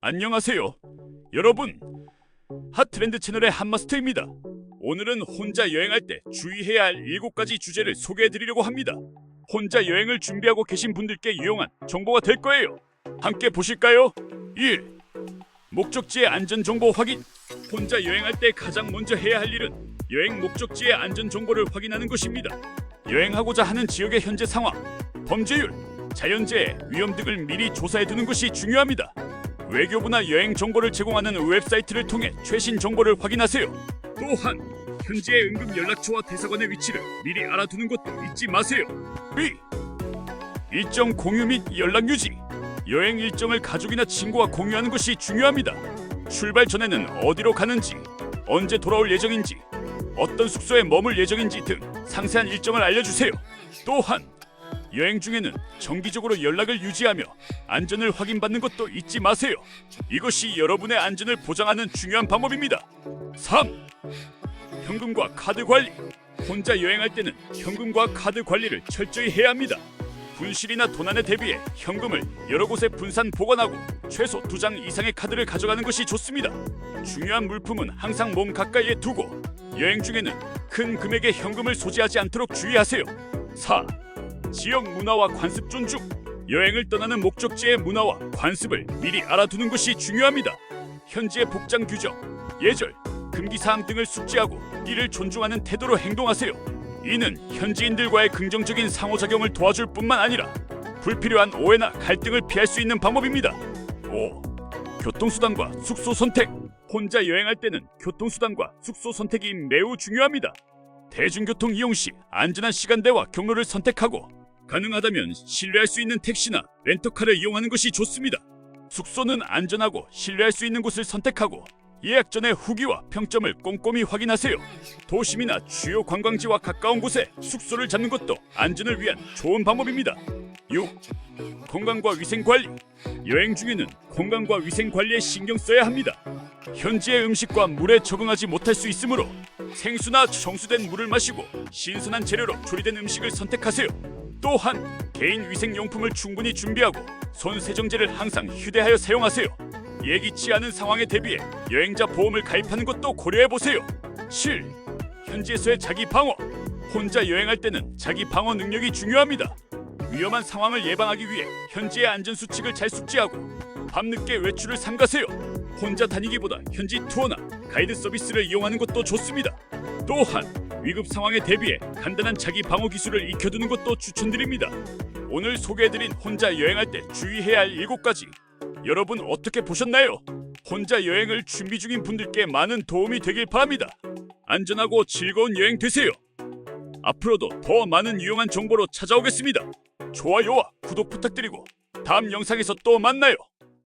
안녕하세요. 여러분, 핫트렌드 채널의 한마스터입니다. 오늘은 혼자 여행할 때 주의해야 할 7가지 주제를 소개해 드리려고 합니다. 혼자 여행을 준비하고 계신 분들께 유용한 정보가 될 거예요. 함께 보실까요? 1. 목적지의 안전 정보 확인. 혼자 여행할 때 가장 먼저 해야 할 일은 여행 목적지의 안전 정보를 확인하는 것입니다. 여행하고자 하는 지역의 현재 상황, 범죄율, 자연재해, 위험 등을 미리 조사해 두는 것이 중요합니다. 외교부나 여행 정보를 제공하는 웹사이트를 통해 최신 정보를 확인하세요. 또한 현지의 응급 연락처와 대사관의 위치를 미리 알아두는 것도 잊지 마세요. B. 일정 공유 및 연락 유지. 여행 일정을 가족이나 친구와 공유하는 것이 중요합니다. 출발 전에는 어디로 가는지, 언제 돌아올 예정인지, 어떤 숙소에 머물 예정인지 등 상세한 일정을 알려주세요. 또한 여행 중에는 정기적으로 연락을 유지하며 안전을 확인받는 것도 잊지 마세요. 이것이 여러분의 안전을 보장하는 중요한 방법입니다. 3. 현금과 카드 관리. 혼자 여행할 때는 현금과 카드 관리를 철저히 해야 합니다. 분실이나 도난에 대비해 현금을 여러 곳에 분산 보관하고 최소 두 장 이상의 카드를 가져가는 것이 좋습니다. 중요한 물품은 항상 몸 가까이에 두고 여행 중에는 큰 금액의 현금을 소지하지 않도록 주의하세요. 4. 지역 문화와 관습 존중. 여행을 떠나는 목적지의 문화와 관습을 미리 알아두는 것이 중요합니다. 현지의 복장 규정, 예절, 금기 사항 등을 숙지하고 이를 존중하는 태도로 행동하세요. 이는 현지인들과의 긍정적인 상호작용을 도와줄 뿐만 아니라 불필요한 오해나 갈등을 피할 수 있는 방법입니다. 5. 교통수단과 숙소 선택. 혼자 여행할 때는 교통수단과 숙소 선택이 매우 중요합니다. 대중교통 이용 시 안전한 시간대와 경로를 선택하고 가능하다면 신뢰할 수 있는 택시나 렌터카를 이용하는 것이 좋습니다. 숙소는 안전하고 신뢰할 수 있는 곳을 선택하고 예약 전에 후기와 평점을 꼼꼼히 확인하세요. 도심이나 주요 관광지와 가까운 곳에 숙소를 잡는 것도 안전을 위한 좋은 방법입니다. 6. 건강과 위생 관리. 여행 중에는 건강과 위생 관리에 신경 써야 합니다. 현지의 음식과 물에 적응하지 못할 수 있으므로 생수나 정수된 물을 마시고 신선한 재료로 조리된 음식을 선택하세요. 또한 개인 위생 용품을 충분히 준비하고 손 세정제를 항상 휴대하여 사용하세요. 예기치 않은 상황에 대비해 여행자 보험을 가입하는 것도 고려해 보세요. 7. 현지에서의 자기 방어. 혼자 여행할 때는 자기 방어 능력이 중요합니다. 위험한 상황을 예방하기 위해 현지의 안전 수칙을 잘 숙지하고 밤늦게 외출을 삼가세요. 혼자 다니기보다 현지 투어나 가이드 서비스를 이용하는 것도 좋습니다. 또한 위급 상황에 대비해 간단한 자기 방어 기술을 익혀두는 것도 추천드립니다. 오늘 소개해드린 혼자 여행할 때 주의해야 할 7가지. 여러분 어떻게 보셨나요? 혼자 여행을 준비 중인 분들께 많은 도움이 되길 바랍니다. 안전하고 즐거운 여행 되세요. 앞으로도 더 많은 유용한 정보로 찾아오겠습니다. 좋아요와 구독 부탁드리고 다음 영상에서 또 만나요.